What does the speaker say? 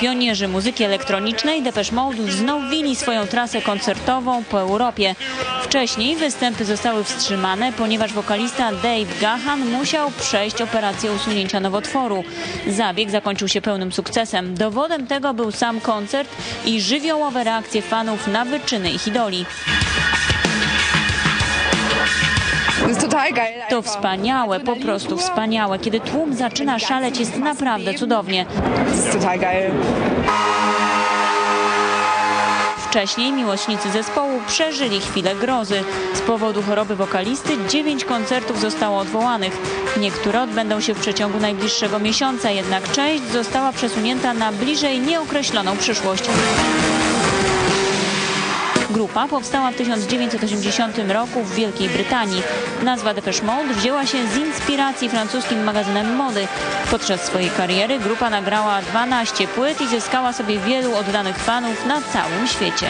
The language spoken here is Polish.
Pionierzy muzyki elektronicznej Depeche Mode wznowili swoją trasę koncertową po Europie. Wcześniej występy zostały wstrzymane, ponieważ wokalista Dave Gahan musiał przejść operację usunięcia nowotworu. Zabieg zakończył się pełnym sukcesem. Dowodem tego był sam koncert i żywiołowe reakcje fanów na wyczyny ich idoli. To einfach. wspaniałe, po prostu wspaniałe. Kiedy tłum zaczyna szaleć, jest naprawdę cudownie. Geil. Wcześniej miłośnicy zespołu przeżyli chwilę grozy. Z powodu choroby wokalisty dziewięć koncertów zostało odwołanych. Niektóre odbędą się w przeciągu najbliższego miesiąca, jednak część została przesunięta na bliżej nieokreśloną przyszłość. Grupa powstała w 1980 roku w Wielkiej Brytanii. Nazwa Depeche Mode wzięła się z inspiracji francuskim magazynem mody. Podczas swojej kariery grupa nagrała 12 płyt i zyskała sobie wielu oddanych fanów na całym świecie.